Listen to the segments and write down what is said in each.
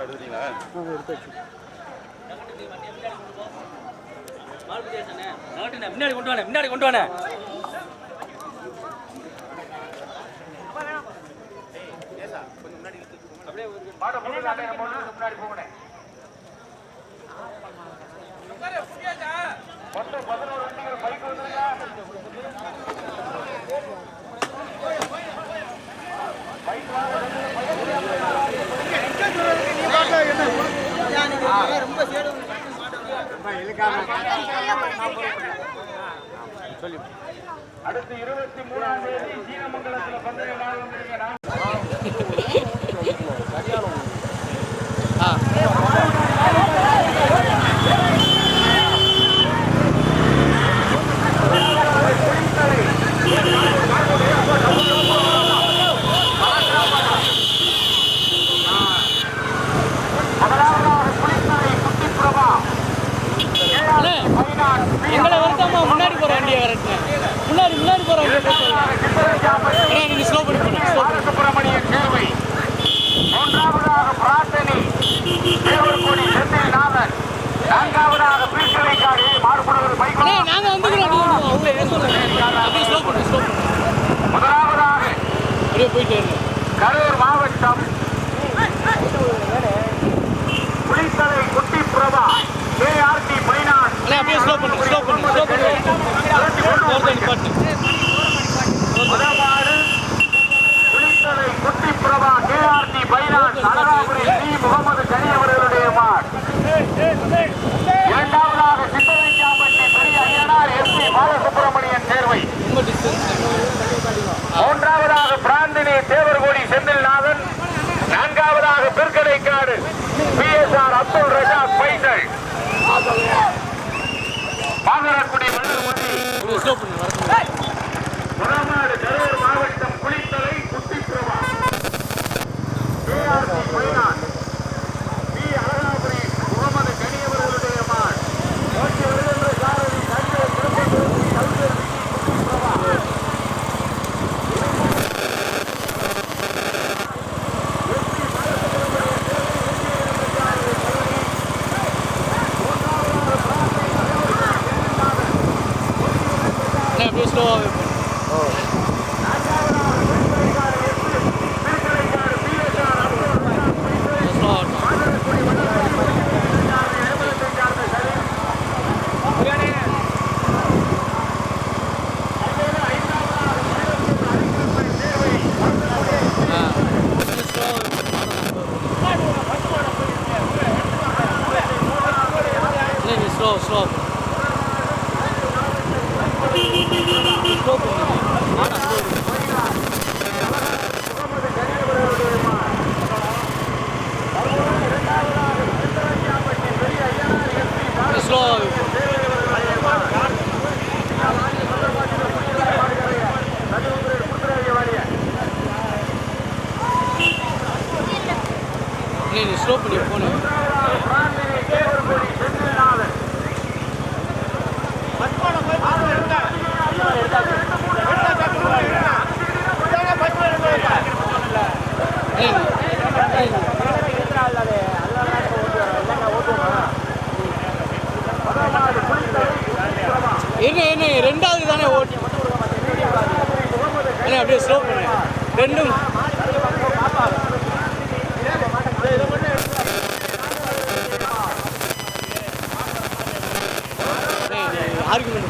எடுத்துட்டீங்களா? முன்னாடி கொண்டு வானே முன்னாடி கொண்டு வானே. அடுத்து இருபத்தி மூணாம் தேதி சீனமங்கலத்தில் பந்தயம் நாள் வண்டியை வரட்டுங்க முன்னாடி முன்னாடி போற வண்டியை நீங்க ஸ்லோ பண்ணி போங்க ஸ்லோ பாலசுப்ரமணியன் சேர்வை மூன்றாவதாக பிரார்த்தனை. தேவர்கொடி செந்தில் நாதன். நான்காவதாக பீட்டரைக்காடு மாறுபடுவது பைக். அண்ணே நாங்க வந்துக்கிறோம். அவங்க என்ன சொல்றாங்க. அப்படியே ஸ்லோ பண்ணு ஸ்லோ பண்ணு. முதலாவதாக அப்படியே போயிட்டே இருங்க கரூர் மாவட்டம் புலித்தலை குட்டி பிரபா. அண்ணே அப்படியே ஸ்லோ பண்ணு ஸ்லோ பண்ணு ஸ்லோ பண்ணு. போகிறத நிப்பாட்டு Kutti Prabha KRT finance Alagapuri C Mohammed Gani அவர்களுடைய மாட். இரண்டாவதாக பெரிய ஐயனார் எஸ் பி பாலசுப்ரமணியன் தேர்வை மூன்றாவதாக பிராந்தினி தேவர்கோடி செந்தில்நாதன். நான்காவதாக பிற்கடைக்காடு P S R Abdul Rashad Faisal. பாகரக்குடி பண்ணு வரட்டும் முதலாவது கரூர் மாவட்டம் Kulithalai Kuttiprabha KRC finance P Alagapuri Mohammed Gani அவர்களுடைய மான் நோக்கி வருகின்ற சாரதி தஞ்சை திருப்பத்தூர் கல்வி குட்டிப்பிரபா அண்ணே அப்படியே ஸ்லோவாகவே போங்க ஸ்லோ ஆகட்டும் ஆ கொஞ்சம் ஸ்லோவாகவே இல்லை நீ ஸ்லோ ஸ்லோ ஸ்லோ பண்ணுங்க ஸ்லோவாகவே இல்லை ஸ்லோ பண்ணி போகணும். என்ன என்ன ரெண்டாவது தானே ஓட்டு? அண்ணே அப்படியே ஸ்லோ பண்ணு. ரெண்டும் あるもの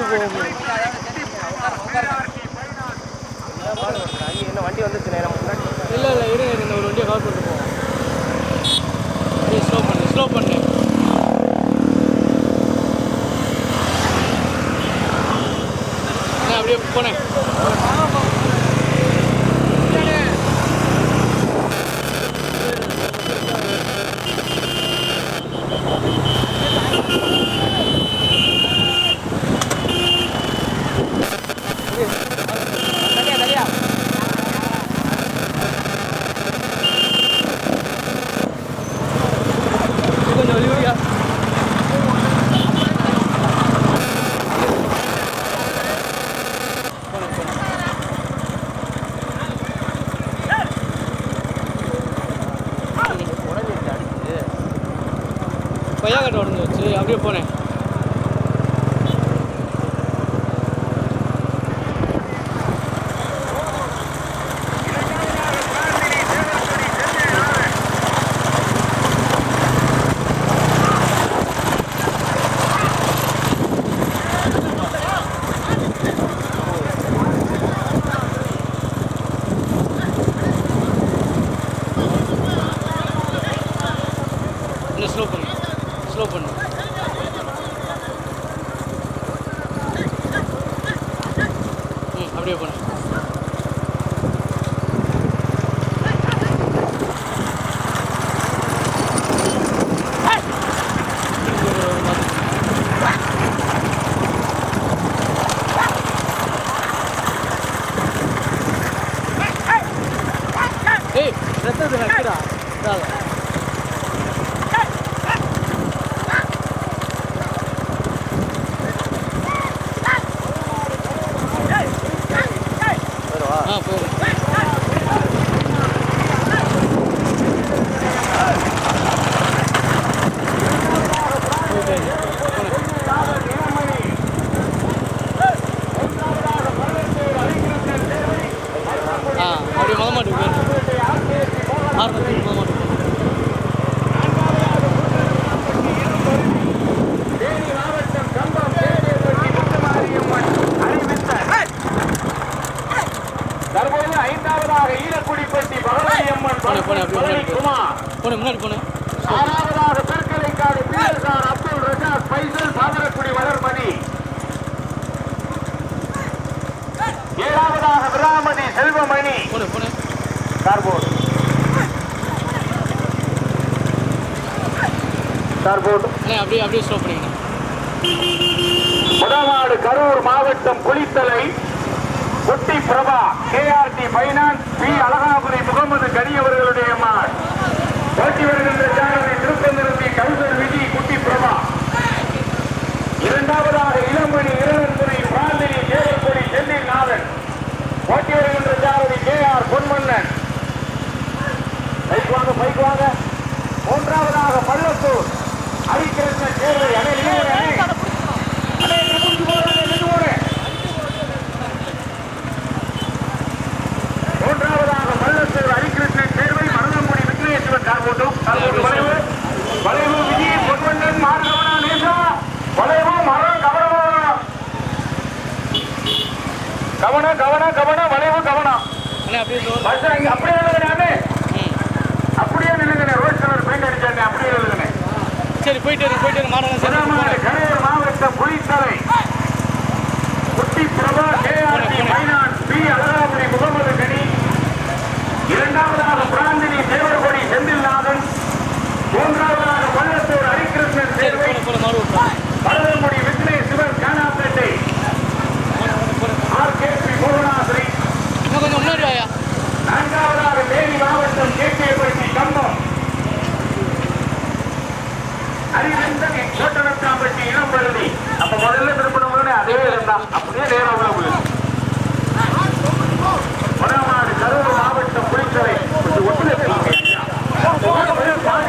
பண்ணிட்டு போவோம் என்ன வண்டி வந்துச்சு நேரம் முன்னாடி இல்லை இல்லை இருங்க இருங்க ஒரு வண்டியை கவர் பண்ணிட்டு போவோம். அப்படியே ஸ்லோ பண்ணு ஸ்லோ பண்ணு. நான் அப்படியே போனேன். கொய்யா உடஞ்சி வச்சு அப்படியே போனேன். আর கார்போர்ட் அண்ணே அப்படியே அப்படியே முதலாடு கரூர் மாவட்டம் Kulithalai Kutti Prabha KRT finance P. Alagapuri Mohammed Gani அவர்களுடைய மார் போட்டி வருகின்ற சாரதி திருப்பந்திருந்தி கவுசர் விஜி குட்டி பிரபா. இரண்டாவதாக இளமணி இரவன்புரி பிராந்தினி தேவப்பொடி செந்தில் நாதன். போட்டி வருகின்ற Sarathi K R Ponmannan. Bike வாங்க பைக் வாங்க. மூன்றாவதாக பள்ளத்தூர். நிமிர்ந்து போடு. மூன்றாவதாக மல்லத்தூர் ஹரிகிருஷ்ணன் சேர்வை மருதங்குடி விக்னேஸ்வரன் கார்போட்டும் கார்போட்டு வளைவு வளைவு விஜய் பொன்வண்ணன் மார்கவனா நேசா. வளைவு மரம் கவனம். கவனம் கவனம் கவனம் வளைவு கவனம். அப்படியே அப்படியே போயிட்டு இரு போயிட்டு இரு மாடலாம் சரி முதலாவது போனேன் கரையூர் மாவட்டம் Pulithalai Kutti Prabha KRT finance P Alagapuri Mohammed Gani. இரண்டாவதாக பிராந்தினி தேவர்கொடி செந்தில்நாதன். மூன்றாவதாக பள்ளத்தூர் ஹரிகிருஷ்ணன் சரி சேர்வை போன போன மாடு விட்டுறேன் பரதமுடி Vignesh Sivan Kanapettai R K P Bhuvanasiri இன்னும் கொஞ்சம் முன்னாடி வாயா நான்காவதாக தேனி மாவட்டம் கேகேபட்டி கம்பம் அறிவிந்தன் இனம் இளம்பருதி அப்ப முதல்ல திருப்பணம் அதே இருந்தான் அப்படியே நேரம் உள்ள போயிடும். வடமாடு கரூர் மாவட்டம் புலித்தலை. கொஞ்சம்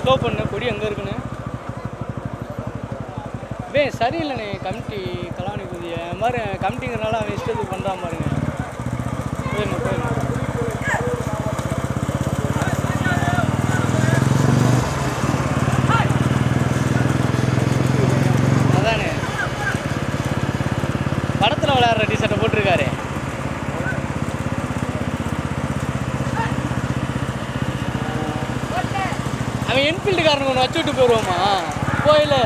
ஸ்லோ பண்ண கொடி அங்கே இருக்குன்னு. வே சரியில்லைண்ணே கமிட்டி கலாநிபதியை மாதிரி கமிட்டிங்கிறனால அவன் இஷ்டத்துக்கு பண்ணுறான் பாருங்க. ஒன்று வச்சு விட்டு போயிடுவோமா கோயில்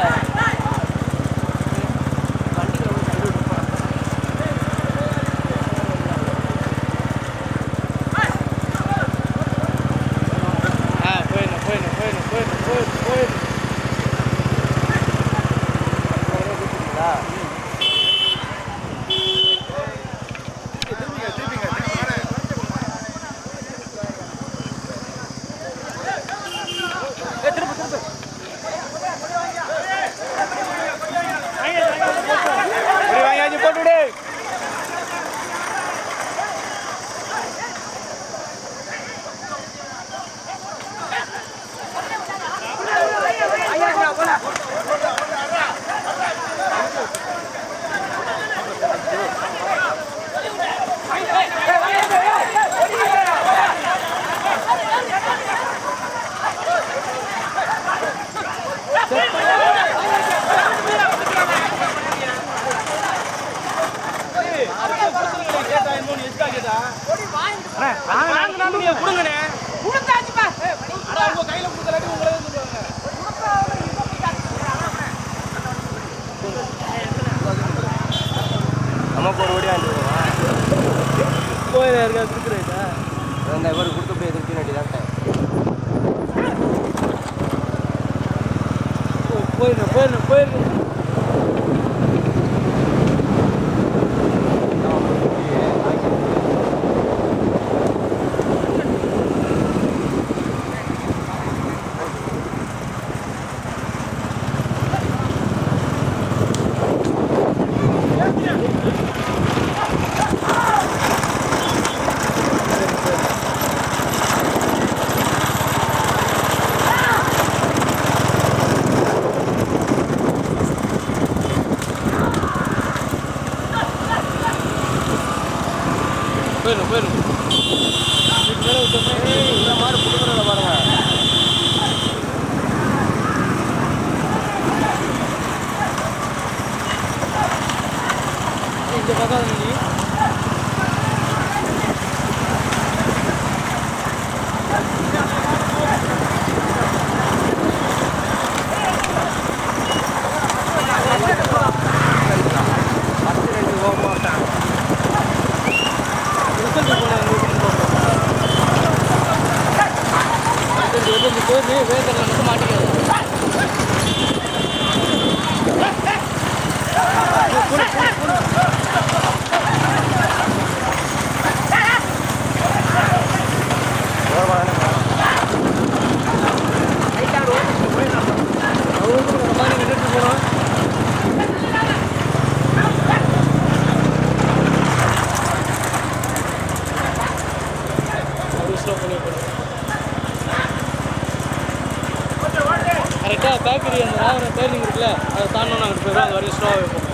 கரெக்டாக பேக்கரி அந்த ராவரம் டேர்னிங் இருக்குல்ல அதை தாண்டணும் நாங்கள் போயிடும் அது வரையும் ஸ்லோவாக வைப்போம்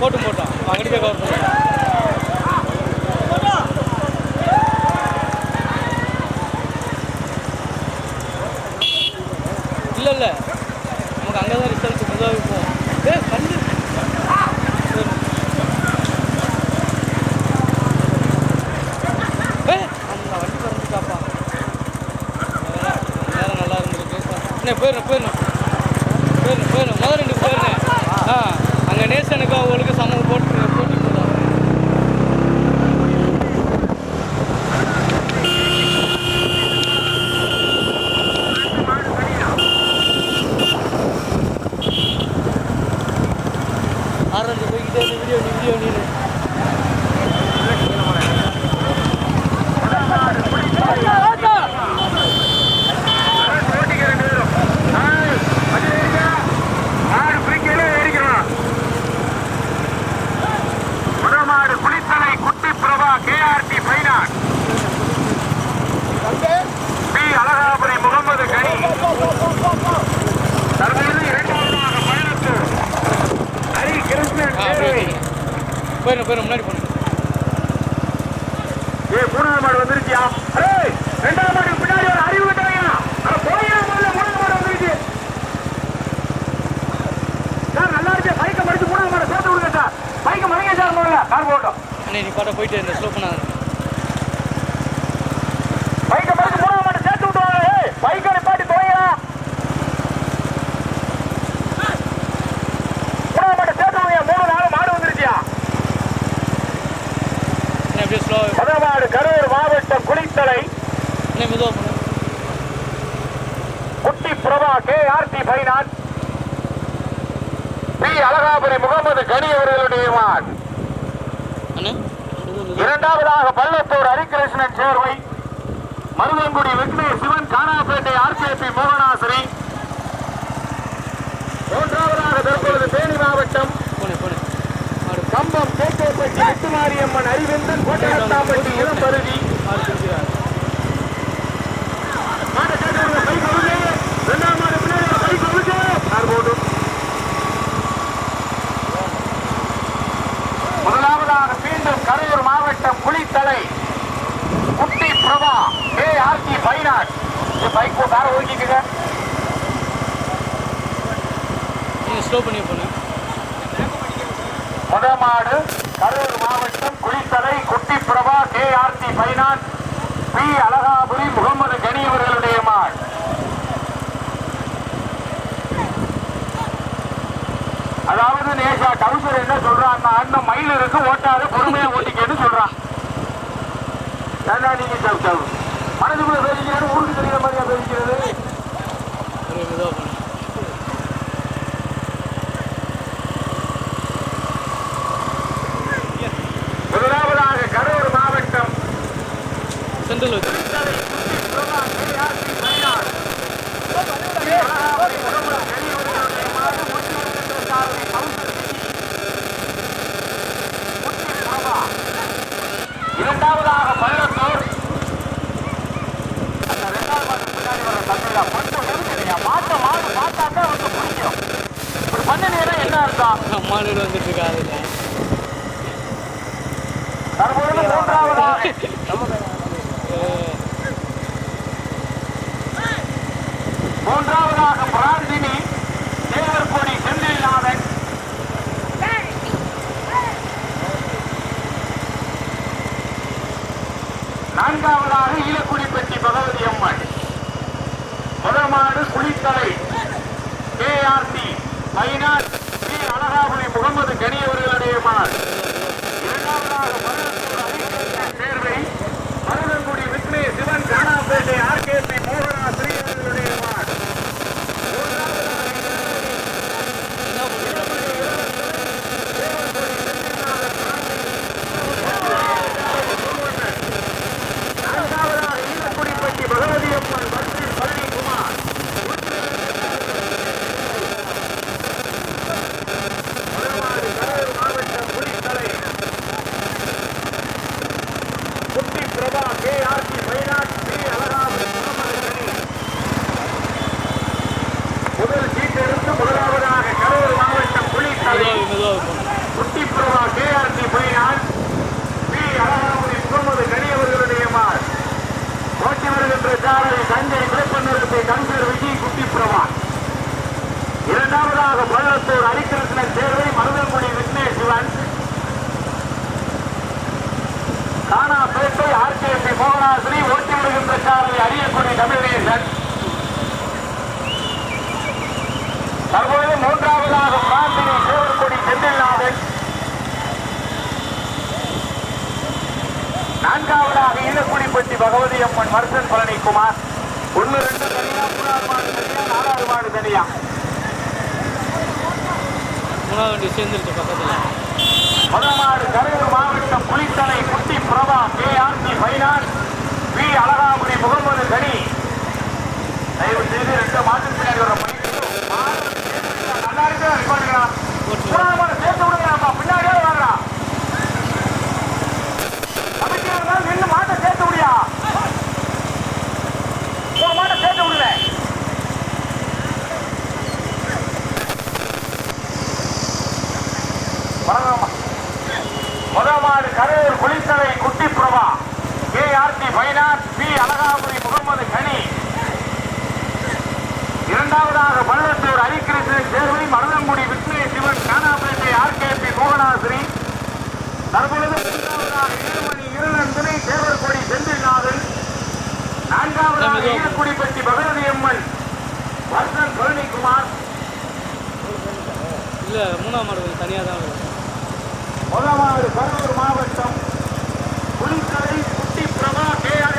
போட்டு போட்டோம் அங்கடிக்கே கவர் பண்ணுவோம் போயிருந்தேன் போயிருந்தேன் போயிருந்தேன் போயிருந்தேன் முதல் ரெண்டு போயிருந்தேன் ஆ அங்கே நேசனுக்கும் அவங்களுக்கு சம பாட்டை போயிட்டு இந்த ஸ்லோ பண்ணாது பைக்கை மறுத்து போட மாட்டேன் சேர்த்து மூணு நாலு மாடு வந்துருச்சியா? பதினாடு கரூர் மாவட்டம் Kulithalai. Kutti Prabha K R T பைனான் P Alagapuri Mohammed Gani அவர்களுடைய மான். இரண்டாவதாக பள்ளத்தூர் ஹரிகிருஷ்ணன் சேர்வை. மருதங்குடி விக்னேஷ் சிவன் கானாப்பேட்டை ஆர்கேபி மோகனாசிரி மூன்றாவதாக தற்பொழுது தேனி மாவட்டம் கம்பம் கேக்கேப்பட்டி வெட்டுமாரியம்மன் அறிவெந்தன் கோட்டையத்தாம்பட்டி இளம் பருதி மாடு பிடிக்கிறார் மாடு கேட்டவங்க கை கொடுங்க ரெண்டாம் மாடு பின்னாடி கை கொடுங்க யார் போட்டும் முதலாவதாக மீண்டும் Karur Kulithalai Kutti Prabha A R T finance bike கார ஒதுக்கிக்கங்க நீங்கள் ஸ்லோ பண்ணி போனேன். முதமாடு கரூர் மாவட்டம் Kulithalai Kutti Prabha K R T finance. P Alagapuri Mohammed Gani அவர்களுடைய மாடு. அதாவது நேசா டவுசர் என்ன சொல்றான் அண்ணன் மயில் இருக்கு ஓட்டாது பொறுமையா ஓட்டிக்கன்னு சொல்றான். ஏண்டா நீங்க சவு மனதுக்குள்ள பேசிக்கிறது ஊருக்கு தெரியுற மாதிரியா பேசிக்கிறது முதலாவதாக கரூர் மாவட்டம் செந்தில் வச்சு Kulithalai Kutti Prabha K R T finance P Alagapuri Mohammed Gani அவர்களுடைய மாடு முற்றி வருகின்ற சாரதி டவுசர் குட்டி பிரபா இரண்டாவதாக பள்ளத்தூர் அந்த ரெண்டாவது மாட்டு பின்னாடி வர தந்தையா கொஞ்சம் நெருங்கிடுங்க மாட்ட மாடு மாட்டாதான் வந்து பிடிக்கும் இப்படி பண்ணினீங்கன்னா என்ன அர்த்தம் மாடு வந்துட்டு மூன்றாவதாக பிராந்தினி பிராந்தினி தேவர்கொடி செந்தில்நாதன். நான்காவதாக ஈலக்குடிப்பட்டி பகவதி அம்மன். முதமாடு குளித்தலை கேஆர்டி மைனார் பி அழகாபுரி முகமது கனி அவர்களுடைய மாடு இரண்டாவதாக மருதத்தூர் அரிகேசன் சேர்வை. மருதங்குடி விக்னேஷ் சிவன் காணாப்பேட்டை ஆர் மோகனா ஸ்ரீ அவர்களுடைய மாடு நான்காவதாக ஈரக்குடிப்பட்டி பகவதி அம்மன் பற்றி பழனிக்குமார் முதல்வாறு கரூர் மாவட்டம் Pulithalai Kutti Prabha K R T finance P Alagapuri Mohammed Gani முதல் சீட்டெடுத்து முதலாவதாக கரூர் மாவட்டம் புலித்தலை மெதுவாக மெதுவாக போனேன் Kutti Prabha K R T finance P Alagapuri Mohammed Gani அவர்களுடைய மார் ஓட்டி வருகின்ற சாரதி தஞ்சை விளப்பநிறுத்தை கங்கர் விஜய் குட்டி பிரபா இரண்டாவதாக பள்ளத்தூர் ஹரிகிருஷ்ணன் சேர்வை மருதங்குடி விக்னேஷ் சிவன் காணாப்பேட்டை ஆர்கேபி மோகனாசிரி ஓட்டி வருகின்ற சாரதி அரியக்குடி தமிழேசன் தற்போது மூன்றாவதாக பிராந்தினி சேவர்கொடி செந்தில்நாதன் நான்காவதாக ஈழக்குடிப்பட்டி பகவதி அம்மன் மருசன் பழனிக்குமார். ஒன்று ரெண்டு தனியா மூணாவது மாடு தனியா நாலாவது மாடு தனியா மூணாவது வண்டி சேர்ந்துருச்சு பக்கத்தில். முதமாடு கரூர் மாவட்டம் Pulithalai Kutti Prabha K R T finance. P Alagapuri Mohammed Gani. தயவு செய்து ரெண்டு பையன் நல்லா இருக்கு ரிப்போர்ட்டுங்களா தனியாக தான் வரும். முதலாவது கரூர் மாவட்டம் புலிக்கடை குட்டி பிரபா கேஆர்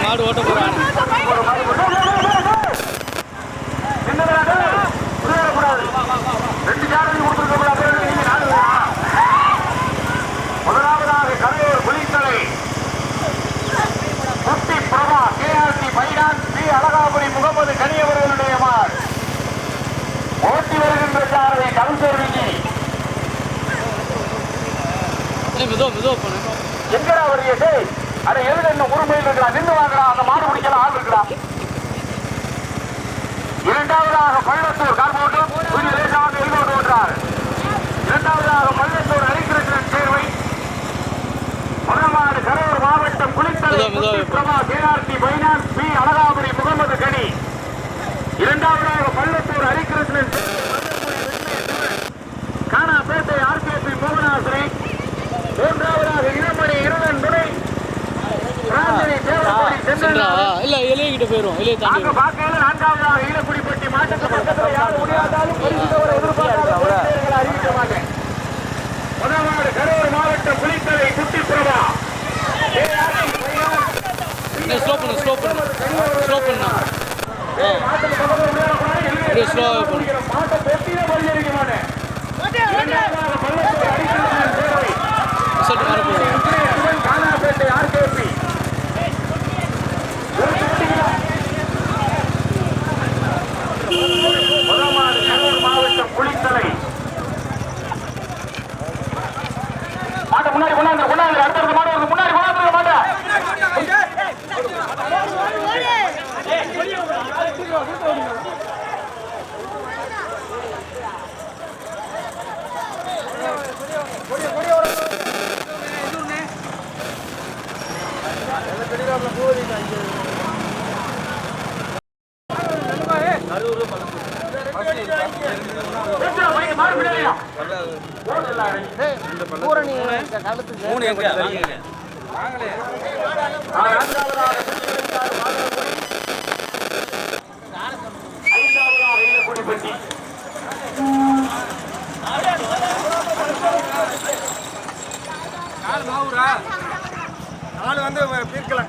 மாடு ஓட்ட போகிறான் முகமது கனி அவர்களுடைய மார் ஓட்டி வருகின்ற சாரதி கவிஞர் விஜி எங்கடா வரிய டேய்? அட எழுத என்ன உரிமையில் இருக்கிறா நின்று வாங்குறா அந்த மாடு பிடிக்கலாம் ஆள் இருக்கிறா இரண்டாவதாக பள்ளத்தூர் கார்போட்டம் லேசாக எழுதோடு ஓட்டுறார் இரண்டாவதாக பள்ளத்தூர் ஹரிகிருஷ்ணன் சேர்வை. முதல்மாடு கரூர் மாவட்டம் குளித்தலை அழகாபுரி முகமது கனி. இரண்டாவதாக பள்ளத்தூர் ஹரிகிருஷ்ணன். காணாப்பேட்டை ஆர்கேபி மோகனாசிரி. மூன்றாவதாக இளமணி இருளன் துணை. நான்காவதாக ஈழக்குடிப்பட்டி மாட்டுக்கு பக்கத்தில் யார் முடியாதாலும் எதிர்பார்க்காத அறிவிக்க மாட்டேன். கரூர் மாவட்டம் புலித்தலை குட்டி பிரபா ஸ்லோ பண்ணு ஸ்லோ பண்ணு. ஸ்லோ பண்ணா. அப்படியே ஸ்லோவாக பண்ணு மாட்டை பெட்டியில பரிசீலிக்க மாட்டேன் இரண்டாவதாக பள்ளத்தூர் அரிசிலாமன் சேவை ரிசல்ட் மாற போகுது சிவன் காணாப்பேட்டை ஆர்கேபி முதலாவது கரூர் மாவட்டம் புலித்தலை மாட்டை முன்னாடி கொண்டாந்து கொண்டாந்து அடுத்தடுத்த மாடு வருது முன்னாடி கொண்டாந்து மாட்டை வெற்றில பைக்கு மாடு பிடிக்கலையா போடு எல்லாரும் பூரணி காலத்துக்கு மூணு ஆள் வந்து பிரிக்கல